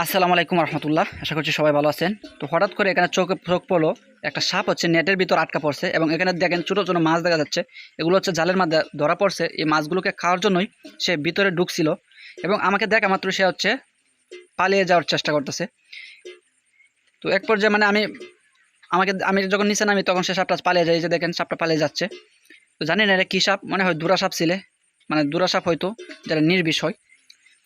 আসসালামু আলাইকুম রহমতুল্লাহ, আশা করছি সবাই ভালো আছেন। তো হঠাৎ করে এখানে চোখে চোখ পড়ল, একটা সাপ হচ্ছে নেটের ভিতর আটকা পড়ছে এবং এখানে দেখেন ছোটো ছোটো মাছ দেখা যাচ্ছে। এগুলো হচ্ছে জালের মধ্যে ধরা পড়ছে, এই মাছগুলোকে খাওয়ার জন্যই সে ভিতরে ঢুকছিল এবং আমাকে দেখা মাত্র সে হচ্ছে পালিয়ে যাওয়ার চেষ্টা করতেছে। তো এক পর্যায়ে মানে আমি, আমাকে, আমি যখন নিচে নামি তখন সে সাপটা পালিয়ে যায় যে দেখেন সাপটা পালিয়ে যাচ্ছে। তো জানি না এটা কী সাপ, মনে হয় দুরা সাপ ছিলে মানে দুরা সাপ হয়তো, যেটা নির্বিষ হয়।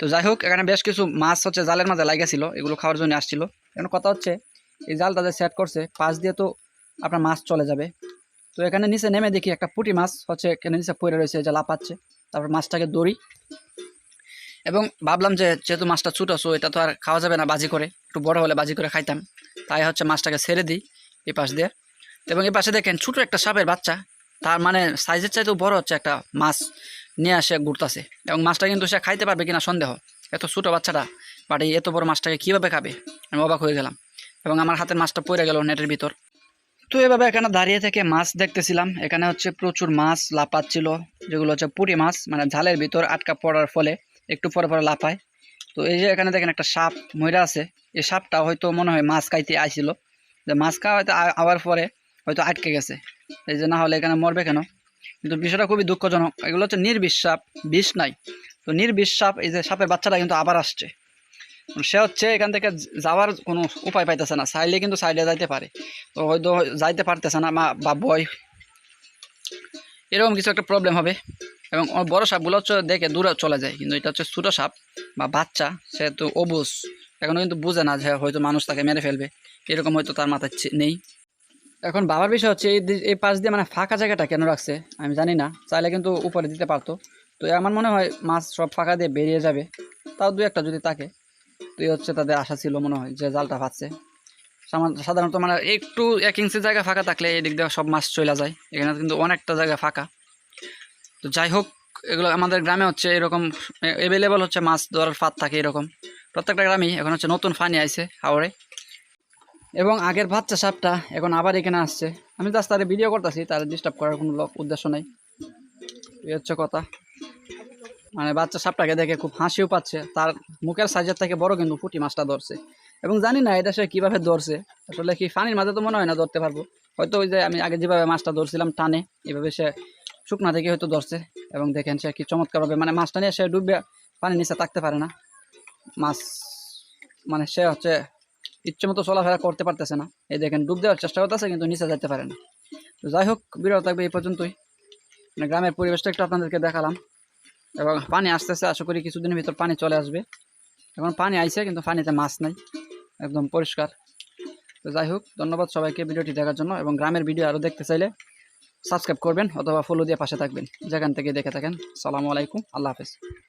তো যাই হোক, এখানে বেশ কিছু মাছ হচ্ছে জালের মাঝে লাগেছিল এগুলো খাওয়ার জন্য আসছিল। এখন কথা হচ্ছে, এই জাল তাদের সেট করছে, পাশ দিয়ে তো আপনার মাছ চলে যাবে। তো এখানে নিচে নেমে দেখি একটা পুঁটি মাছ হচ্ছে, এখানে নিচে পড়ে রয়েছে যে লাপাচ্ছে তারপর মাছটাকে দড়ি। এবং ভাবলাম যে, যেহেতু মাছটা ছোটো সো এটা তো আর খাওয়া যাবে না বাজি করে। একটু বড় হলে বাজি করে খাইতাম। তাই হচ্ছে মাছটাকে ছেড়ে দিই এই পাশ দিয়ে। এবং এই পাশে দেখেন, ছোটো একটা সাপের বাচ্চা। তার মানে সাইজের চাইতেও বড় হচ্ছে একটা মাছ। নিয়ে আসে, ঘুরতাছে। এবং মাছটা কিন্তু সে খাইতে পারবে কিনা সন্দেহ। এত ছোটো বাচ্চাটা বাট এই এত বড় মাছটাকে কীভাবে খাবে? আমি অবাক হয়ে গেলাম। এবং আমার হাতের মাছটা পড়ে গেল নেটের ভিতর। তো এভাবে এখানে দাঁড়িয়ে থেকে মাছ দেখতেছিলাম। এখানে হচ্ছে প্রচুর মাছ লাপাচ্ছিল যেগুলো হচ্ছে পুঁটি মাছ মানে ঝালের ভিতর আটকা পড়ার ফলে একটু পরে পরে লাফায়। তো এই যে এখানে দেখেন একটা সাপ ময়রা আছে। এই সাপটা হয়তো মনে হয় মাছ খাইতে আইছিল। যে মাছ খাওয়া হয়তো আওয়ার পরে হয়তো আটকে গেছে। এই যে না হলে এখানে মরবে কেন? কিন্তু বিষয়টা খুবই দুঃখজনক। এগুলো হচ্ছে নির্বিশ্বাপ, বিষ নাই। তো নির্বিশ্বাপ এই যে সাপের বাচ্চাটা কিন্তু আবার আসছে। সে হচ্ছে এখান থেকে যাওয়ার কোনো উপায় পাইতেছে না। চাইলে কিন্তু সাইডে যাইতে পারে। তো হয়তো যাইতে পারতেছে না মা বা বয়। এরকম কিছু একটা প্রবলেম হবে। এবং বড় সাপগুলো হচ্ছে দেখে দূরে চলে যায়। কিন্তু এটা হচ্ছে ছোটো সাপ বা বাচ্চা, সে তো অবুজ। এখনও কিন্তু বুঝে না যে হয়তো মানুষ তাকে মেরে ফেলবে। এরকম হয়তো তার মাথায় নেই। এখন বাবার বিষয় হচ্ছে এই এই পাশ দিয়ে মানে ফাঁকা জায়গাটা কেন রাখছে, আমি জানি না। চাইলে কিন্তু উপরে দিতে পারতো। তো আমার মনে হয় মাছ সব ফাঁকা দিয়ে বেরিয়ে যাবে। তাও দু একটা যদি থাকে, তো এই হচ্ছে তাদের আশা ছিল মনে হয় যে জালটা সামা- সাধারণত মানে একটু এক ইঞ্চি জায়গা ফাঁকা থাকলে এদিক দিয়ে সব মাছ চলে যায়। এখানে কিন্তু অনেকটা জায়গা ফাঁকা। তো যাই হোক, এগুলো আমাদের গ্রামে হচ্ছে এরকম অ্যাভেলেবল হচ্ছে মাছ ধরার ফাঁদ থাকে এরকম। প্রত্যেকটা গ্রামেই এখন হচ্ছে নতুন ফানি আইছে হাওড়ে এবং আগের বাচ্চা সাপটা এখন আবার এখানে আসছে। আমি জাস্ট তার ভিডিও করতেছি, তার ডিস্টার্ব করার কোনো উদ্দেশ্য নেই। এই হচ্ছে কথা। মানে বাচ্চা সাপটাকে দেখে খুব হাসিও পাচ্ছে। তার মুখের সাইজের থেকে বড় কিন্তু পুঁটি মাছটা ধরছে। এবং জানি না এটা সে কীভাবে ধরছে। আসলে কি ফানির মাঝে তো মনে হয় না ধরতে পারব। হয়তো ওই যে আমি আগে যেভাবে মাছটা ধরছিলাম টানে, এভাবে সে শুকনা থেকে হয়তো ধরছে। এবং দেখেন সে কি চমৎকারভাবে মানে মাছটা নিয়ে সে ডুববে পানির নিচে থাকতে পারে না। মাছ মানে সে হচ্ছে ইচ্ছে মতো চলাফেরা করতে পারতেছে না। এই দেখেন, ডুব দেওয়ার চেষ্টা করতেছে, কিন্তু নিচে যেতে পারে না। তো যাই হোক, বিরত থাকবে এই পর্যন্তই। মানে গ্রামের পরিবেশটা একটু আপনাদেরকে দেখালাম। এবং পানি আসতেছে, আশা করি কিছুদিনের ভিতর পানি চলে আসবে। এখন পানি আইছে, কিন্তু পানিতে মাছ নাই। একদম পরিষ্কার। তো যাই হোক, ধন্যবাদ সবাইকে ভিডিওটি দেখার জন্য। এবং গ্রামের ভিডিও আরও দেখতে চাইলে সাবস্ক্রাইব করবেন, অথবা ফলো দিয়ে পাশে থাকবেন। যেখান থেকে দেখে থাকেন, সালামু আলাইকুম, আল্লাহ হাফেজ।